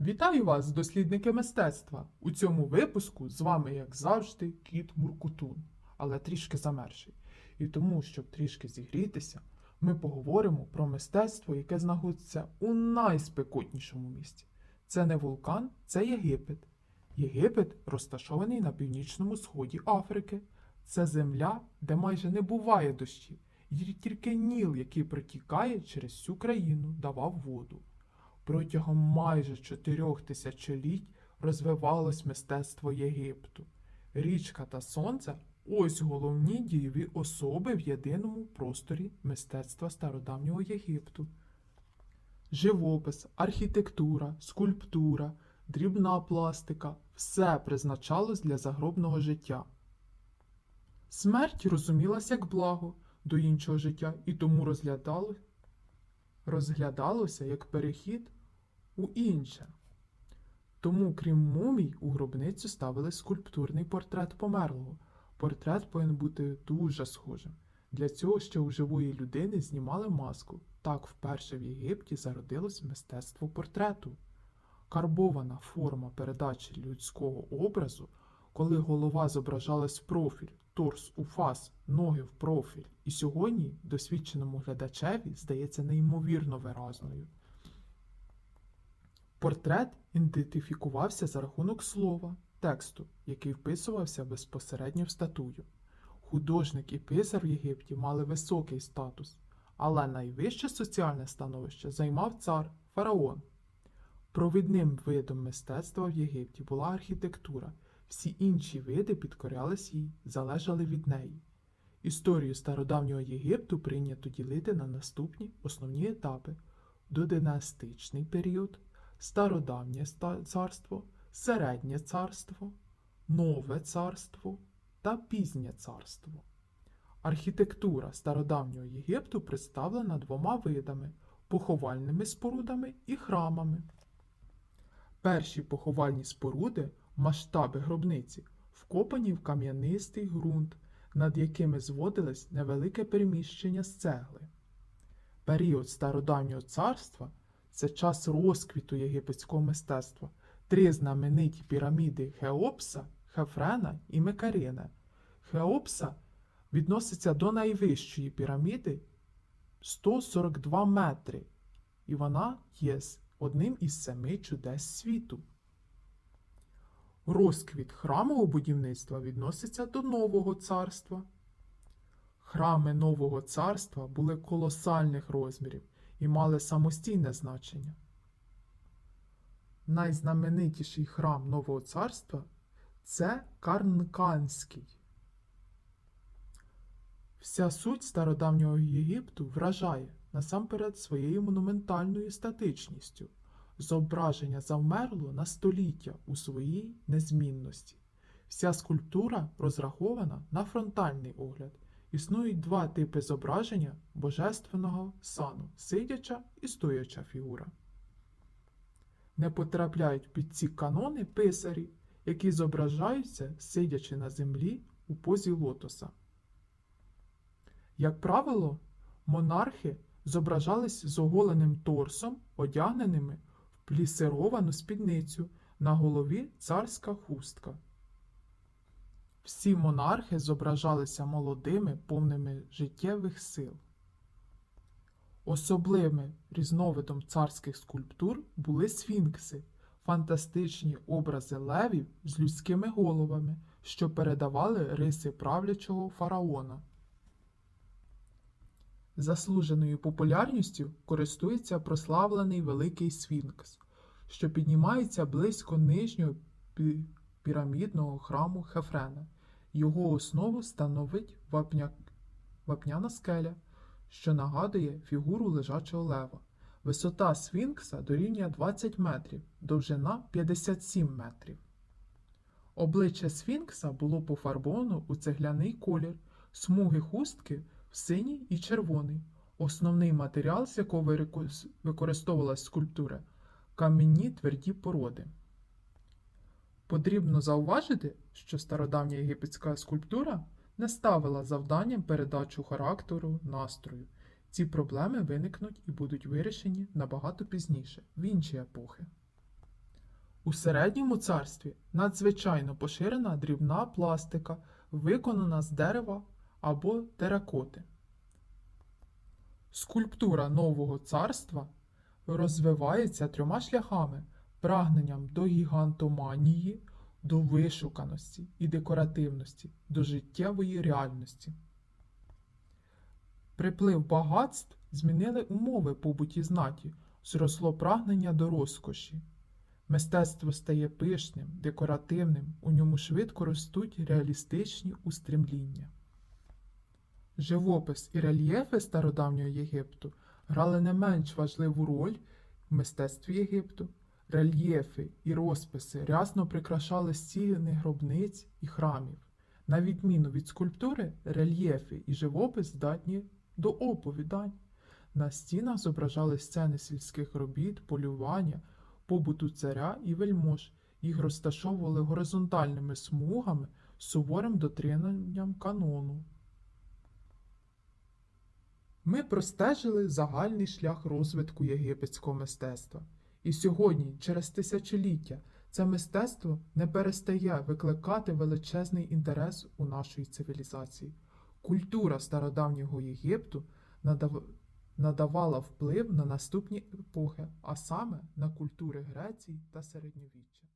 Вітаю вас, дослідники мистецтва! У цьому випуску з вами, як завжди, кіт Муркутун, але трішки замерший. І тому, щоб трішки зігрітися, ми поговоримо про мистецтво, яке знаходиться у найспекотнішому місці. Це не вулкан, це Єгипет. Єгипет розташований на північному сході Африки. Це земля, де майже не буває дощів, і тільки Ніл, який протікає через всю країну, давав воду. Протягом майже чотирьох тисячоліть розвивалось мистецтво Єгипту. Річка та сонце ось головні дієві особи в єдиному просторі мистецтва стародавнього Єгипту. Живопис, архітектура, скульптура, дрібна пластика все призначалось для загробного життя. Смерть розумілась як благо до іншого життя і тому розглядало, розглядалося як перехід у інше. Тому, крім мумій, у гробницю ставили скульптурний портрет померлого. Портрет повинен бути дуже схожим. Для цього ще у живої людини знімали маску. Так вперше в Єгипті зародилось мистецтво портрету. Карбована форма передачі людського образу, коли голова зображалась в профіль, торс у фас, ноги в профіль, і сьогодні досвідченому глядачеві здається неймовірно виразною. Портрет ідентифікувався за рахунок слова, тексту, який вписувався безпосередньо в статую. Художник і писар в Єгипті мали високий статус, але найвище соціальне становище займав цар фараон. Провідним видом мистецтва в Єгипті була архітектура, всі інші види підкорялись їй, залежали від неї. Історію стародавнього Єгипту прийнято ділити на наступні основні етапи: додинастичний період, стародавнє царство, середнє царство, нове царство та пізнє царство. Архітектура стародавнього Єгипту представлена двома видами поховальними спорудами і храмами. Перші поховальні споруди, масштаби гробниці, вкопані в кам'янистий ґрунт, над якими зводилось невелике переміщення з цегли. Період стародавнього царства це час розквіту єгипетського мистецтва. Три знамениті піраміди Хеопса, Хефрена і Мекарина. Хеопса відноситься до найвищої піраміди 142 метри, і вона є одним із семи чудес світу. Розквіт храмового будівництва відноситься до Нового царства. Храми Нового царства були колосальних розмірів і мали самостійне значення. Найзнаменитіший храм Нового царства це Карнканський. Вся суть стародавнього Єгипту вражає насамперед своєю монументальною статичністю. Зображення завмерло на століття у своїй незмінності. Вся скульптура розрахована на фронтальний огляд. Існують два типи зображення божественного сану сидяча і стояча фігура. Не потрапляють під ці канони писарі, які зображаються, сидячи на землі у позі лотоса. Як правило, монархи зображались з оголеним торсом, одягненими в плісировану спідницю, на голові царська хустка. Всі монархи зображалися молодими, повними життєвих сил. Особливим різновидом царських скульптур були сфінкси, фантастичні образи левів з людськими головами, що передавали риси правлячого фараона. Заслуженою популярністю користується прославлений Великий Сфінкс, що піднімається близько нижнього пірамідного храму Хефрена. Його основу становить вапня... вапняна скеля, що нагадує фігуру лежачого лева. Висота Сфінкса дорівнює 20 метрів, довжина 57 метрів. Обличчя Сфінкса було пофарбовано у цегляний колір, смуги хустки в синій і червоний. Основний матеріал, з якого використовувалась скульптура камінні тверді породи. Потрібно зауважити, що стародавня єгипетська скульптура не ставила завданням передачу характеру настрою. Ці проблеми виникнуть і будуть вирішені набагато пізніше, в інші епохи. У середньому царстві надзвичайно поширена дрібна пластика, виконана з дерева або теракоти. Скульптура нового царства розвивається трьома шляхами: прагненням до гігантоманії, до вишуканості і декоративності, до життєвої реальності. Приплив багатств змінили умови побуті знаті, зросло прагнення до розкоші. Мистецтво стає пишним, декоративним, у ньому швидко ростуть реалістичні устремління. Живопис і рельєфи стародавнього Єгипту грали не менш важливу роль в мистецтві Єгипту. Рельєфи і розписи рясно прикрашали стіни гробниць і храмів. На відміну від скульптури, рельєфи і живопис здатні до оповідань. На стінах зображали сцени сільських робіт, полювання, побуту царя і вельмож. Їх розташовували горизонтальними смугами суворим дотриманням канону. Ми простежили загальний шлях розвитку єгипетського мистецтва. І сьогодні, через тисячоліття, це мистецтво не перестає викликати величезний інтерес у нашої цивілізації. Культура стародавнього Єгипту надав- надавала вплив на наступні епохи, а саме на культури Греції та середньовіччя.